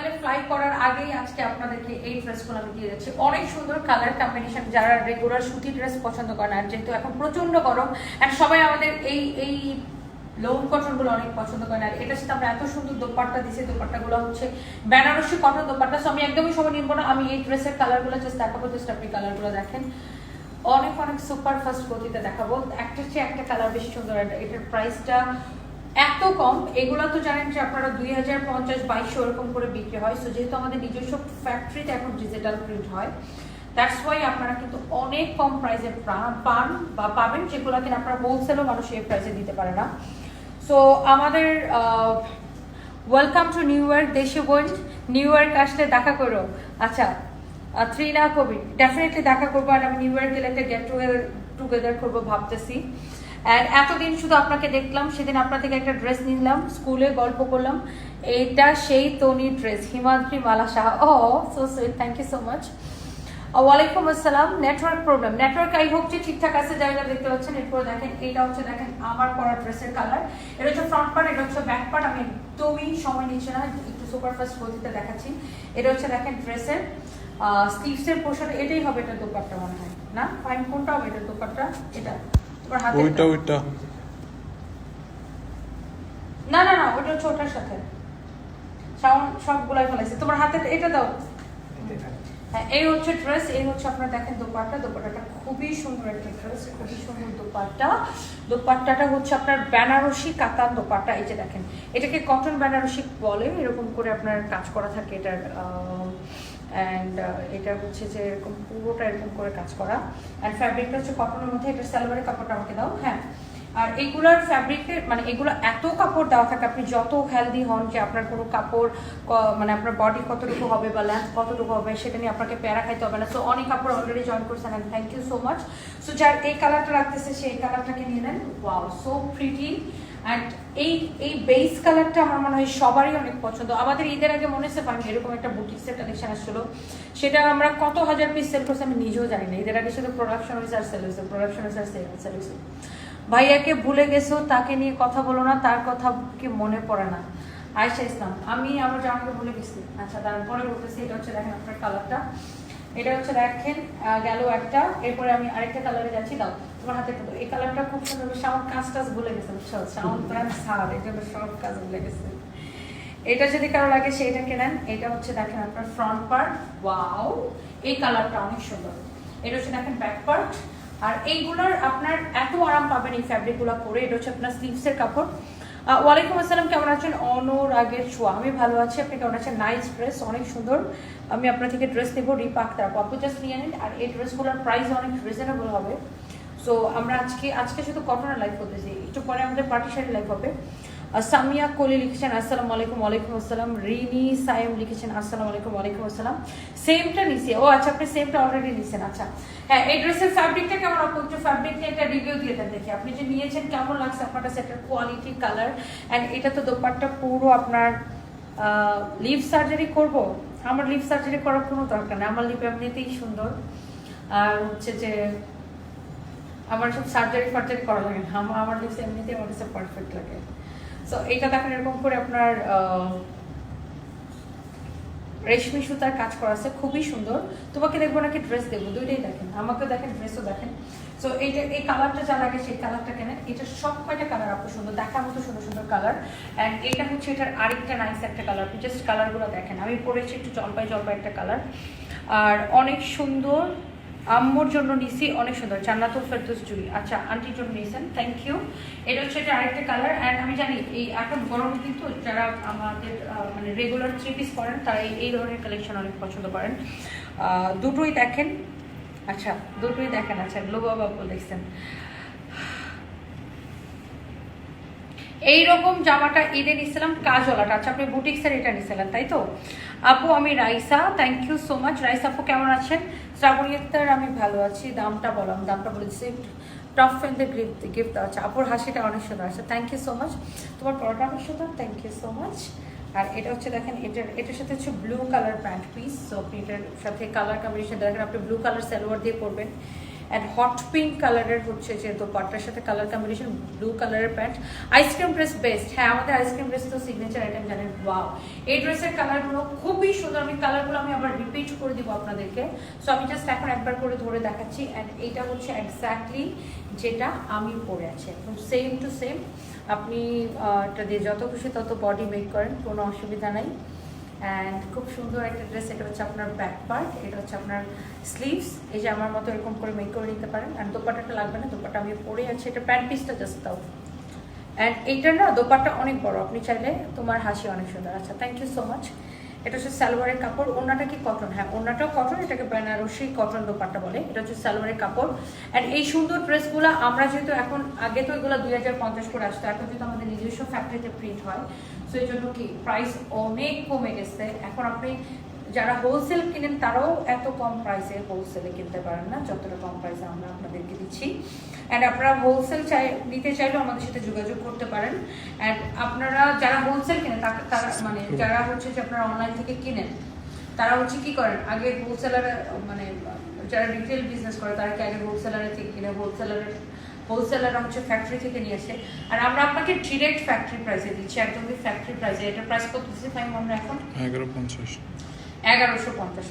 সকালে ফ্লাই করার আগেই আজকে আপনাদেরকে এই ড্রেসগুলো আমি দিয়ে যাচ্ছি অনেক সুন্দর কালার কম্বিনেশন যারা রেগুলার সুতি ড্রেস পছন্দ করেন আর যেহেতু এখন প্রচণ্ড গরম আর সবাই আমাদের এই এই লোন কটনগুলো অনেক পছন্দ করেন, আর এটার সাথে আমরা এত সুন্দর দোপাট্টা দিচ্ছি দোপাট্টাগুলো হচ্ছে বেনারসি কটন দোপাট্টা, So আমি একদমই সবাই নিব না, আমি এই ড্রেসের কালারগুলো জাস্ট দেখাবো জাস্ট আপনি কালারগুলো দেখেন। অনেক অনেক সুপার ফাস্ট গতিতে দেখাবো। একটা চেয়ে একটা কালার বেশি সুন্দর এটার প্রাইসটা এত কম, এগুলো তো জানেন যে আপনারা দুই হাজার পঞ্চাশ বাইশশো ওরকম করে বিক্রি হয়। সো যেহেতু আমাদের নিজস্ব ফ্যাক্টরিতে এখন ডিজিটাল প্রিন্ট হয় দ্যাটস ওয়াই আপনারা কিন্তু অনেক কম প্রাইসে পান বা পাবেন, যেগুলো কিনা আপনারা হোলসেলও মানুষ এই প্রাইসে দিতে পারে না। সো আমাদের ওয়েলকাম টু নিউ ইয়র্ক দেশে বোন নিউ ইয়র্ক আসলে দেখা করো। আচ্ছা থ্রি না কবি ডেফিনেটলি দেখা করব, আর আমি নিউ ইয়র্ক গেলে একটা গেট টুগেদার করব ভাবতেছি। এতদিন শুধু আপনাকে দেখলাম, সেদিন আপনার থেকে একটা ড্রেস নিলাম স্কুলে গল্প করলাম। এটা সেই Toni dress Himadri Mala Shah. Oh so sweet thank you so much ওয়ালাইকুম আসসালাম network problem network I hope যে ঠিকঠাক আছে জায়গা দেখতে পাচ্ছেন, এরপর দেখেন, এটা হচ্ছে দেখেন আমার পরা ড্রেসের কালার এটা হচ্ছে ফ্রন্ট পার্ট এটা হচ্ছে ব্যাক পার্ট আমি একদমই সময় নিচ্ছে না, একটু সুপারফাস্ট গতিতে দেখাচ্ছি। এটা হচ্ছে দেখেন ড্রেসের স্লিভসের পোশাক, এটাই হবে এটা দোপাট্টা মনে হয়, না? ফাইন কোনটা হবে এটা দোপাট্টা? এটা। ওইটা ওইটা। না না না ওটা ওটার সাথে। সাউন্ড সবগুলাই ফেলাইছে। তোমার হাতে এটা দাও। হ্যাঁ এই হচ্ছে ড্রেস এই হচ্ছে আপনারা দেখেন দোপাট্টা। দোপাট্টাটা খুবই সুন্দর একটা ড্রেস খুবই সুন্দর দোপাট্টা। দোপাট্টাটা হচ্ছে আপনার বেনারসি কাতান দোপাট্টা। এই যে দেখেন এটাকে কটন বেনারসি বলে এরকম করে আপনার কাজ করা থাকে এটার অ্যান্ড এটা হচ্ছে যে এরকম পুরোটা এরকম করে কাজ করা। অ্যান্ড ফ্যাব্রিকটা হচ্ছে কটনের মধ্যে, এটা সালোয়ারের কাপড়টা আমাকে দাও হ্যাঁ। আর এইগুলোর ফ্যাব্রিকের মানে এগুলো এত কাপড় দেওয়া থাকে, আপনি যত হেলদি হন যে আপনার কোনো কাপড় মানে আপনার বডি কতটুকু হবে বা লেন্থ কতটুকু হবে, সেটা নিয়ে আপনাকে প্যারা খাইতে হবে না। সো অনেক কাপড় অলরেডি জয়েন করছেন and thank you so much so যার এই কালারটা রাখতেছে সেই কালারটাকে নিয়ে নেন। ওয়াও সো প্রিটি অ্যান্ড এই এই বেস কালারটা আমার মনে হয় সবারই অনেক পছন্দ। আমাদের ঈদের আগে মনে হচ্ছে পানি এরকম একটা বুটিক্সের কালেকশন আসছিল। সেটা আমরা কত হাজার পিস সেল করছি আমি নিজেও জানি না। ঈদের আগে শুধু প্রোডাকশন হয়েছে আর সেল হয়েছে। প্রোডাকশন হয়েছে আর সেল ভাইয়াকে ভুলে গেছো, তাকে নিয়ে কথা বলো না, তার কথা কি মনে পড়ে না। আয়সা ইসলাম, আমি আমার জামাকে ভুলে গেছি। আচ্ছা তারপরে বলতেছি, এটা হচ্ছে দেখেন আপনার কালারটা এটা হচ্ছে দেখেন গেল একটা। এরপরে আমি আরেকটা কালারে যাচ্ছি, দাও। এটা যদি কারও লাগে কেনেন। এটা হচ্ছে দেখেন আপনার ফ্রন্ট পার্ট ওয়াও এই কালারটা অনেক সুন্দর। এটা হচ্ছে দেখেন ব্যাক পার্ট আর এইগুলোর আপনার এত আরাম পাবেন এই পরে। এটা হচ্ছে আপনার কাপড়। ওয়ালাইকুম আসসালাম, কেমন আছেন? অনুরাগের ছোঁয়া। আমি ভালো আছি। আপনি কেমন আছেন? নাইস ড্রেস অনেক সুন্দর। আমি আপনার থেকে ড্রেস নেব, রিপাক তারপর জাস্ট নিয়ে নিন। আর এই ড্রেসগুলোর প্রাইস অনেক রিজনেবল হবে। সো আমরা আজকে আজকে শুধু কটনের লাইফ করতেছি একটু পরে আমাদের পার্টি শাড়ি লাইফ হবে সামিয়া কোলি লিখেছেন, আসসালামু আলাইকুম, ওয়ালাইকুম আসসালাম। রিনি সাইম লিখেছেন, আসসালামু আলাইকুম, ওয়ালাইকুম আসসালাম। সেমটা নিছি। ও আচ্ছা আপনি সেমটা অলরেডি নিছেন আচ্ছা। হ্যাঁ এই ড্রেসের ফ্যাব্রিকটা কেমন? আপনি একটু ফ্যাব্রিক নিয়ে একটা রিভিউ দিয়ে দেন দেখি। আপনি যে নিয়েছেন, কেমন লাগছে আপনার কাছে? একটা কোয়ালিটি কালার অ্যান্ড এটা তো দোপাট্টা পুরো আপনার লিভ সার্জারি করব? আমার লিভ সার্জারি করার কোনো দরকার নেই। আমার লিপ এমনিতেই সুন্দর। আর হচ্ছে যে আমার সব সার্জারি ফার্জারি করা লাগে না। আমার আমার লিপস আমার কাছে পারফেক্ট লাগে। সো এইটা দেখেন এরকম করে আপনার রেশমি সুতার কাজ করা আছে। খুবই সুন্দর। তোমাকে দেখব নাকি ড্রেস দেখব দুইটাই দেখেন। আমাকে দেখেন ড্রেসও দেখেন। সো এইটা এই কালারটা যা লাগে সেই কালারটা কেনেন, এটা সব কয়টা কালার আপনি সুন্দর? দেখার মতো সুন্দর সুন্দর কালার অ্যান্ড এটা হচ্ছে, এটার আরেকটা নাইস একটা কালার আপনি জাস্ট কালারগুলো দেখেন। আমি পরেছি একটু জলপাই জলপাই একটা কালার আর অনেক সুন্দর আম্মুর জন্য নিছি অনেক সুন্দর, জান্নাতুল ফেরদৌস জুই আচ্ছা আন্টির জন্য নিয়েছেন থ্যাংক ইউ এটা হচ্ছে এটা আরেকটা কালার অ্যান্ড আমি জানি এই এখন গরম কিন্তু যারা আমাদের মানে রেগুলার থ্রি পিস করেন তারা এই- ধরনের কালেকশন অনেক পছন্দ করেন। দুটোই দেখেন আচ্ছা দুটোই দেখেন আচ্ছা লোবা বাবু এইরকম জামাটা ঈদে নিছিলাম, কাজওয়ালাটা আচ্ছা আপনি বুটিক্সের এটা নিছিলেন, তাই তো? আপু, আমি Raisa thank you so much Raisa আপু, কেমন আছেন? শ্রাবণী আমি ভালো আছি, দামটা বললাম দামটা বলে দিচ্ছি। টপ ফ্রেন্ডের গিফট গিফট আচ্ছা আপুর হাসিটা অনেক সুন্দর আছে। থ্যাংক ইউ সো মাচ তোমার পরোটা অনেক সুন্দর থ্যাংক ইউ সো মাচ আর এটা হচ্ছে দেখেন, এটার এটার সাথে হচ্ছে blue colour pant piece so আপনি এটার সাথে কালার কম্বিনেশন দেখেন আপনি ব্লু কালার সালোয়ার দিয়ে পরবেন। অ্যান্ড হট পিঙ্ক কালারের হচ্ছে যে দোপাট্টার সাথে কালার কম্বিনেশন ব্লু কালারের pant ice cream dress best হ্যাঁ আমাদের আইসক্রিম ড্রেস তো সিগনেচার আইটেম জানেন ওয়াও এই ড্রেসের কালারগুলো খুবই সুন্দর, আমি কালারগুলো আমি আবার রিপিট করে দিব আপনাদেরকে। সো আমি জাস্ট এখন একবার করে ধরে দেখাচ্ছি অ্যান্ড এইটা হচ্ছে এক্স্যাক্টলি যেটা আমি পরে আছি, একদম সেম টু সেম আপনি এটা দিয়ে যত খুশি তত বডি মেক করেন, কোনো অসুবিধা নাই। অ্যান্ড খুব সুন্দর একটা ড্রেস এটা হচ্ছে আপনার ব্যাক পার্ট এটা হচ্ছে আপনার স্লিভস এই যে আমার মতো এরকম করে মেক করে নিতে পারেন। আর দোপাটাটা লাগবে না দোপাটা আমি পরে আছি, এটা প্যান্ট পিসটা জাস্ট দাও। অ্যান্ড এইটার না দোপাটা অনেক বড়, আপনি চাইলে তোমার হাসি অনেক সুন্দর। আচ্ছা থ্যাংক ইউ সো মাচ এটা হচ্ছে সালোয়ারের কাপড় ওনাটা কি কটন হ্যাঁ ওনাটাও কটন এটাকে বেনারসি কটন দোপাট্টা বলে। এটা হচ্ছে সালোয়ারের কাপড়। অ্যান্ড এই সুন্দর ড্রেসগুলো আমরা যেহেতু এখন, আগে তো এগুলো দুই হাজার পঞ্চাশ করে আসতো, এখন যেহেতু আমাদের নিজস্ব ফ্যাক্টরিতে প্রিন্ট হয় সো এই জন্য কি প্রাইস অনেক কমে গেছে। এখন আপনি যারা হোলসেল কিনেন, তারাও এত কম প্রাইসে হোলসেলে কিনতে পারেন না। যতটা কম প্রাইসে আমরা আপনাদেরকে দিচ্ছি। অ্যান্ড আপনারা হোলসেল চাই, নিতে চাইলেও আমাদের সাথে যোগাযোগ করতে পারেন। অ্যান্ড আপনারা যারা হোলসেল কিনেন তারা মানে যারা হচ্ছে যে আপনারা অনলাইন থেকে কিনেন, তারা হচ্ছে কি করেন? আগে হোলসেলারে মানে যারা রিটেল বিজনেস করে, তারা কি আগে হোলসেলারে থেকে কিনে হোলসেলারের হোলসেলার হচ্ছে ফ্যাক্টরি থেকে নিয়ে আসে। আর আমরা আপনাকে ডিরেক্ট ফ্যাক্টরি প্রাইসে দিচ্ছি, একদমই ফ্যাক্টরি প্রাইসে এটা প্রাইস কত দিচ্ছি ফাইন আমরা এখন? এগারো পঞ্চাশ। এগারোশো পঞ্চাশ